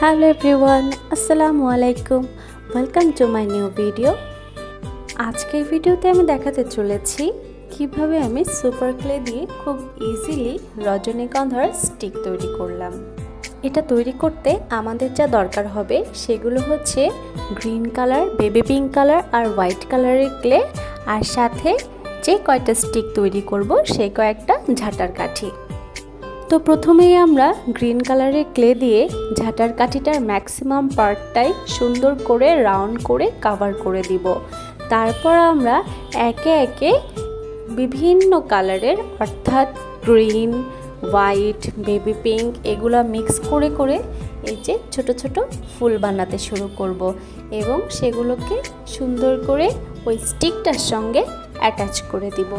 Hello everyone আসসালামু আলাইকুম welcome to my new video আজকের ভিডিওতে আমি দেখাতে চলেছি কীভাবে আমি সুপার ক্লে দিয়ে খুব ইজিলি রজনীগন্ধার স্টিক তৈরি করলাম। এটা তৈরি করতে আমাদের যা দরকার হবে সেগুলো হচ্ছে green colour baby pink colour আর হোয়াইট কালারের ক্লে আর সাথে যে কয়টা স্টিক তৈরি করব সেই কয়েকটা ঝাঁটার কাঠি। তো প্রথমেই আমরা গ্রিন কালারের ক্লে দিয়ে ঝাঁটার কাঠিটার ম্যাক্সিমাম পার্টটাই সুন্দর করে রাউন্ড করে কাভার করে দিব। তারপর আমরা একে একে বিভিন্ন কালারের, অর্থাৎ গ্রিন, হোয়াইট, বেবি পিঙ্ক এগুলো মিক্স করে করে এই যে ছোট ছোট ফুল বানাতে শুরু করব এবং সেগুলোকে সুন্দর করে ওই স্টিকটার সঙ্গে অ্যাটাচ করে দিব।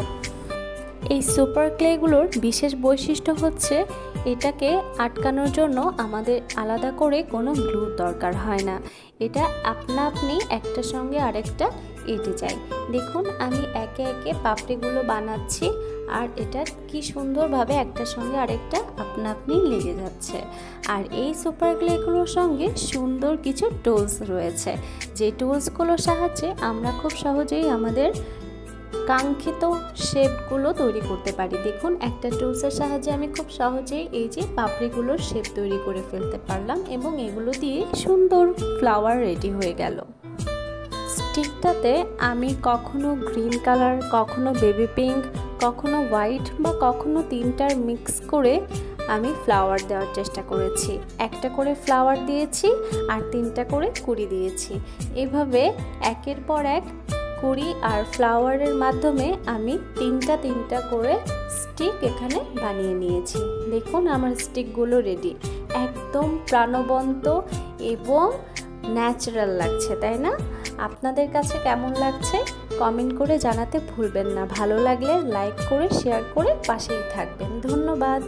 এই সুপার ক্লেগুলোর বিশেষ বৈশিষ্ট্য হচ্ছে এটাকে আটকানোর জন্য আমাদের আলাদা করে কোনো গ্লুর দরকার হয় না। এটা আপনা আপনি একটার সঙ্গে আরেকটা এঁটে যায়। দেখুন, আমি একে একে পাপড়িগুলো বানাচ্ছি আর এটা কি সুন্দরভাবে একটার সঙ্গে আরেকটা আপনা আপনি লেগে যাচ্ছে। আর এই সুপার গ্লেগুলোর সঙ্গে সুন্দর কিছু টুলস রয়েছে। যে টুলসগুলোর সাহায্যে আমরা খুব সহজেই আমাদের কাঙ্ক্ষিত শেপগুলো তৈরি করতে পারি। দেখুন, একটা টুলসের সাহায্যে আমি খুব সহজেই এই যে পাপড়িগুলোর শেপ তৈরি করে ফেলতে পারলাম এবং এগুলো দিয়ে সুন্দর ফ্লাওয়ার রেডি হয়ে গেল। স্টিকটাতে আমি কখনো গ্রিন কালার, কখনো বেবি পিঙ্ক, কখনো হোয়াইট বা কখনো তিনটার মিক্স করে আমি ফ্লাওয়ার দেওয়ার চেষ্টা করেছি। একটা করে ফ্লাওয়ার দিয়েছি আর তিনটা করে কুড়ি দিয়েছি। এভাবে একের পর এক কুড়ি আর ফ্লাওয়ারের মাধ্যমে আমি তিনটা তিনটা করে স্টিক এখানে বানিয়ে নিয়েছি। দেখুন আমার স্টিকগুলো রেডি একদম প্রাণবন্ত এবং ন্যাচারাল লাগছে, তাই না? আপনাদের কাছে কেমন লাগছে? কমেন্ট করে জানাতে ভুলবেন না। ভালো লাগলে লাইক করে শেয়ার করে পাশেই থাকবেন। ধন্যবাদ।